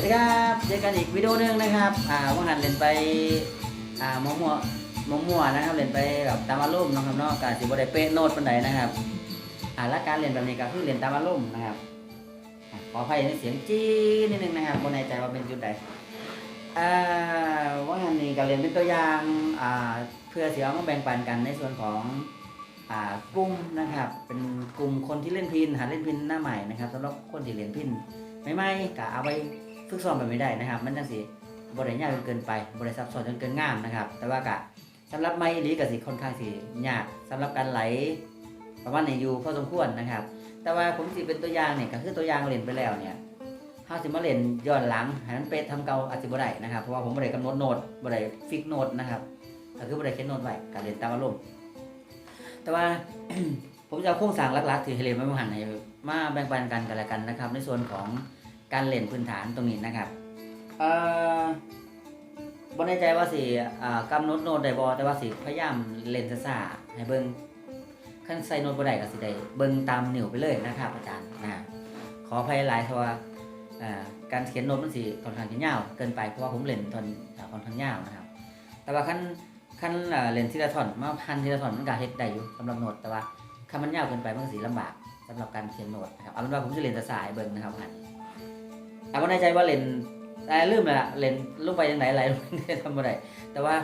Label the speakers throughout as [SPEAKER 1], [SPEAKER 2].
[SPEAKER 1] วัสดีครับเจอกันอีกวิดีโอหนึงนะครับอ่าว่าหันเล่นไปอ่ามัวมัวมัวมัวนะครับเล่นไปแบบตามอารมณ์นะครับเนาะการสิบได้เป๊ะโน้ตปานใดนะครับอ่าและการเล่นแบบนี้ก็คือเล่นตามอารมณ์นะครับขออภัยในเสียงจี้นิดนึงนะครับบ่แน่ใจว่าเป็นจุดใดอ่าว่าหันนี้ก็เล่นเป็นตัวอย่างอ่าเพื่อเสิเอามาแบ่งปันกันในส่วนของอ่ากลุ่มนะครับ เป็นกลุ่มคนที่เล่นพินหาเล่นพินหน้าใหม่นะครับสำหรับคนที่เล่นพินไม่ไม่กะเอาไป ฝึกซ้อมแบบไม่ได้นะครับ มันจังสิบริยากจนเกินไปบริซับซ้อนจนเกินงามนะครับ แต่ว่ากะสำหรับไม่อีหลีกับสิค่อนข้างสิยากสำหรับการไหลประมาณในอยู่พอสมควรนะครับ แต่ว่าผมสิเป็นตัวอย่างเนี่ยก็คือตัวอย่างเล่นไปแล้วเนี่ยถ้าสิมาเล่นย้อนหลังให้มันเป๊ะทำเก่าอาจสิบ่ได้นะครับเพราะว่าผมบ่ได้กำหนดโน้ตบ่ได้ฟิกโน้ตนะครับก็คือบ่ได้เขียนโน้ตไว้การเล่นตามอารมณ์แต่ว่าผมจะเอาโครงสร้างหลักๆที่ให้เรียนมาหันให้มาแบ่งปันกันกันละกันนะครับ ในส่วนของ การเล่นพื้นฐานตรงนี้นะครับเอ่อบนในใจว่าสิอ่ากำหนดโน้ตได้บ่แต่ว่าสิพยายามเล่นซ่าๆให้เบิ่งขั้นใส่โน้ตบ่ได้ก็สิได้เบิ่งตามนิ้วไปเลยนะครับอาจารย์นะขออภัยหลายเพราะว่าการเขียนโน้ตมันสิค่อนข้างจะยาวเกินไปเพราะว่าผมเล่นตอนอ่าค่อนข้างยาวนะครับ แต่ว่าขั้นขั้นเล่นทีละท่อนมาพันทีละท่อนมันก็เฮ็ดได้อยู่สำหรับโน้ตแต่ว่าคันมันยาวเกินไปมันก็สิลำบากสำหรับการเขียนโน้ตนะครับเอาเป็นว่าผมจะเรียนสายเบิ่งนะครับหันเอาว่าในใจว่าเรียนแต่ลืมละเรียนลงไปยังไหนอะไรลงไปทำอะไรแต่ว่า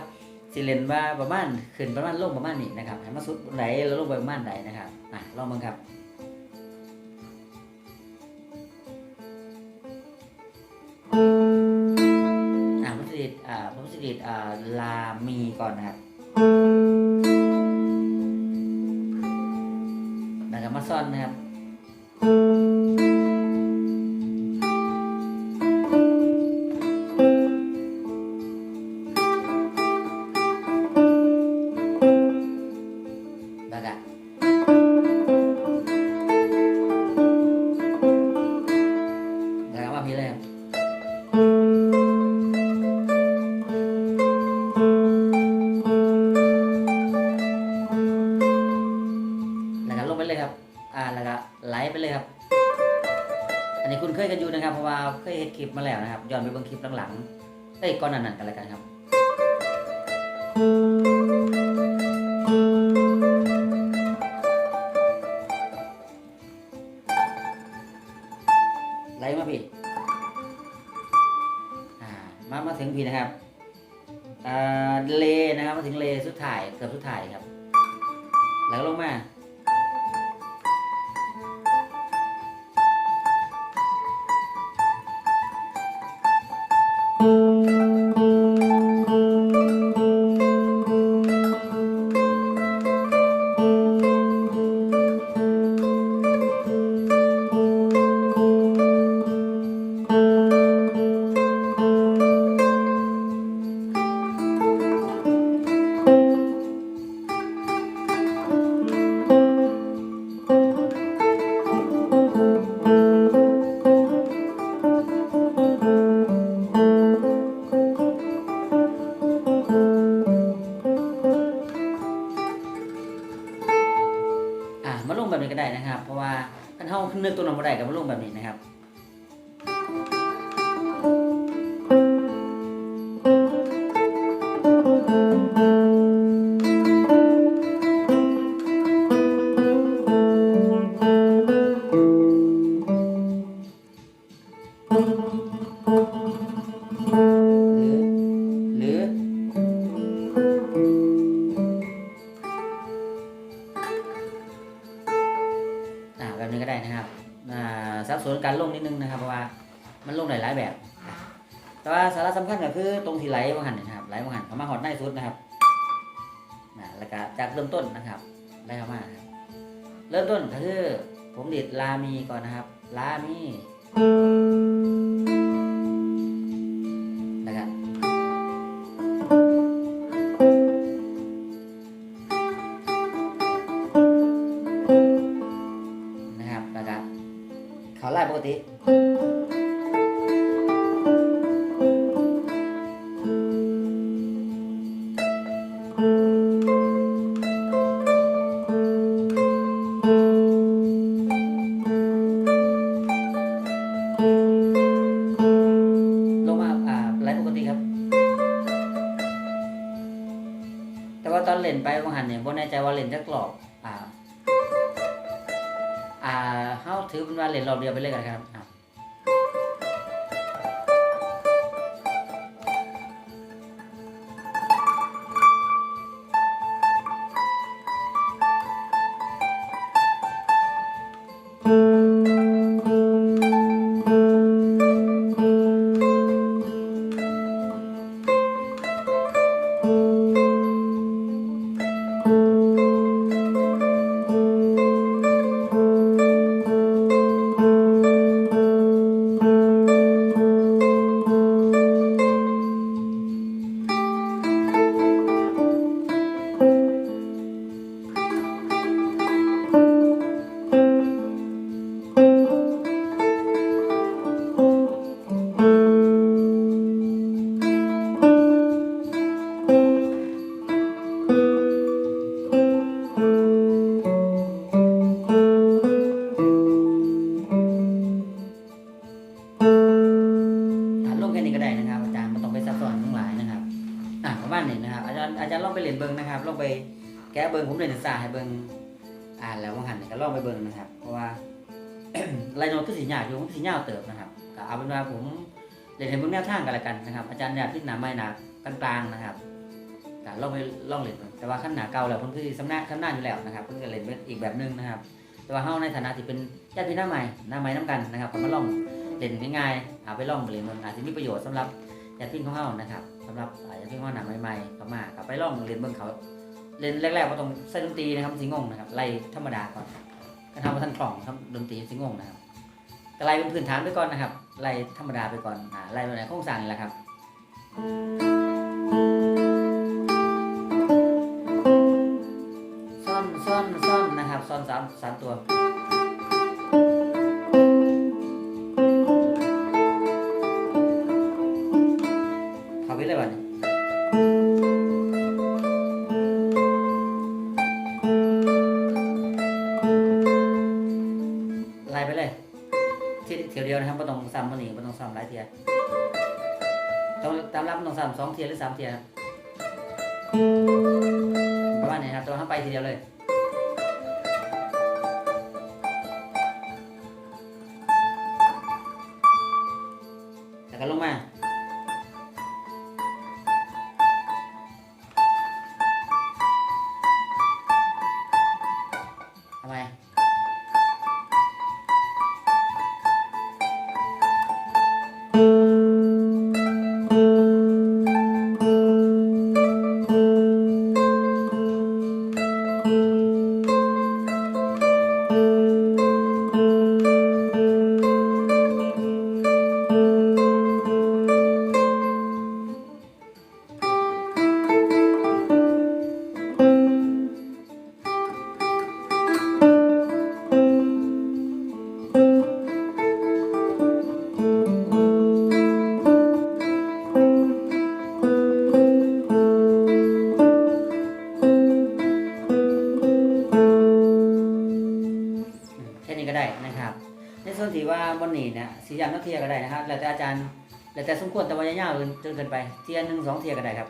[SPEAKER 1] สิเรียนว่าประมาณขึ้นประมาณลงประมาณนี้นะครับให้มาสุดไหนแล้วลงไปประมาณไหนนะครับอะลองมึงครับอ่าผมสิดีดอ่าผมสิดอ่าลามีก่อนนะครับแล้วก็มาซ่อนนะครับ อ่าแล้วก็ไหลไปเลยครับ อันนี้คุณเคยกันอยู่นะครับ เพราะว่าเคยเห็นคลิปมาแล้วนะครับย้อนไปเบิ่งคลิปหลังๆเอ้ยก่อนหนั้นๆกันแล้วกันครับไหลมาพี่อ่ามามาถึงพี่นะครับอ่าเลนะครับมาถึงเลสุดท้ายเกือบสุดท้ายครับ แล้วลงมาาสับสนการลงนิดนึงนะครับเพราะว่ามันลงหลายๆแบบ แต่ว่าสาระสำคัญก็คือตรงที่ไหลมาหันนะครับไหลมาหันเข้ามาหอดในสุดนะครับนะแล้วก็จากเริ่มต้นนะครับได้เข้ามาเริ่มต้นก็คือผมดิดลามีก่อนนะครับลามี แต่ว่าตอนเล่นไปบางหันเนี่ยบ่แน่ใจว่าเล่นจักรอบอ่าอ่าเฮาถือเป็นว่าเล่นรอบเดียวไปเลยกันครับอะอ่ บิ่าให้เบิ่งอ่านแล้วว่าหันก็ลองไปเบิ่งนะครับ เพราะว่าไลโนคือสีหยาดอยู่มันสีหยาดเติบนะครับก็เอาเป็นว่าผมเล่นให้เบิ่งแนวทางกันละกันนะครับ อาจารย์เนี่ยพิจารณาไม่หนักกลางๆนะครับก็ลองไปลองเล่นแต่ว่าขั้นหนาเก่าแล้วเพิ่นคือสำนักขั้นหน้าอยู่แล้วนะครับเพิ่นก็เล่นเป็นอีกแบบหนึงนะครับ แต่ว่าเฮาในฐานะที่เป็นญาติพี่น้าใหม่หน้าใหม่น้ำกันนะครับก็มาลองเล่นง่ายๆเอาไปลองไปเล่นเบิ่งอาจจะมีประโยชน์สำหรับญาติพี่ของเฮานะครับสำหรับอาญาติพี่ของเฮาหนาใหม่ๆเข้ามาก็ไปลองเล่นเบิ่งเขา เล่นแรกๆก็ต้องใส่ดนตรีนะครับสิงงนะครับไล่ธรรมดาก่อนก็ทำมาท่านกล่องทำดนตรีสิงงนะครับก็ไล่เป็นพื้นฐานไปก่อนนะครับไล่ธรรมดาไปก่อนอ่าไล่ไปไหนโครงสร้างนี่แหละครับซ่อนซ่อนซ่อนนะครับซ่อนสามสามตัว เทียวเดียวนะครับไม่ต้องซ้ำมันนี่ไม่ต้องซ้ำหลายเทียต้องตามรับมันต้องซ้ำสองเทียหรือสามเทียครับประมาณนี้ครับแตัวาห้ามไปทีเดียวเลย เนี่ยสีอย่างนักเทียก็ได้นะครับแล้วแต่อาจารย์แล้วแต่สมควรแต่ว่ายาวๆจนเกินไปเทียหนึ่งสองเทียก็ได้ครับ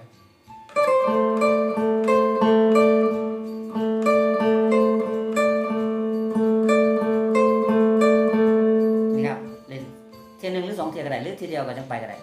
[SPEAKER 1] นี่ครับเล่นเทียหนึ่งหรือสองเทียก็ได้หรือทีเดียวก็จังไปก็ได้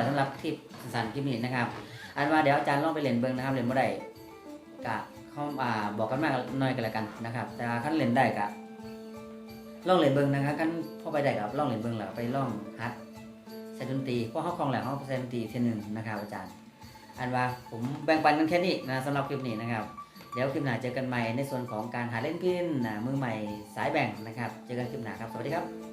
[SPEAKER 1] อยสำหรับคลิปสั้นๆคลิปนี้นะครับ อันว่าเดี๋ยวอาจารย์ลองไปเล่นเบิ้งนะครับเล่นบ่ได้กะเขาอ่าบอกกันมากน่อยกันล้วกันนะครับ แต่ขั้นเล่นได้กะลองเล่นเบิ้งนะครับขั้นพอไปได้กับลองเล่นเบิ้งแล้วไปลองฮัดใส่ดนตรีเพราะเขาคลองแล้วเขาใส่ดนตรีเทียหนึ่งนะครับ อาจารย์ อันว่าผมแบ่งปันกันแค่นี้นะสำหรับคลิปนี้นะครับเดี๋ยวคลิปหน้าเจอกันใหม่ในส่วนของการหาเล่นพินมือใหม่สายแบ่งนะครับ เจอกันคลิปหน้าครับ สวัสดีครับ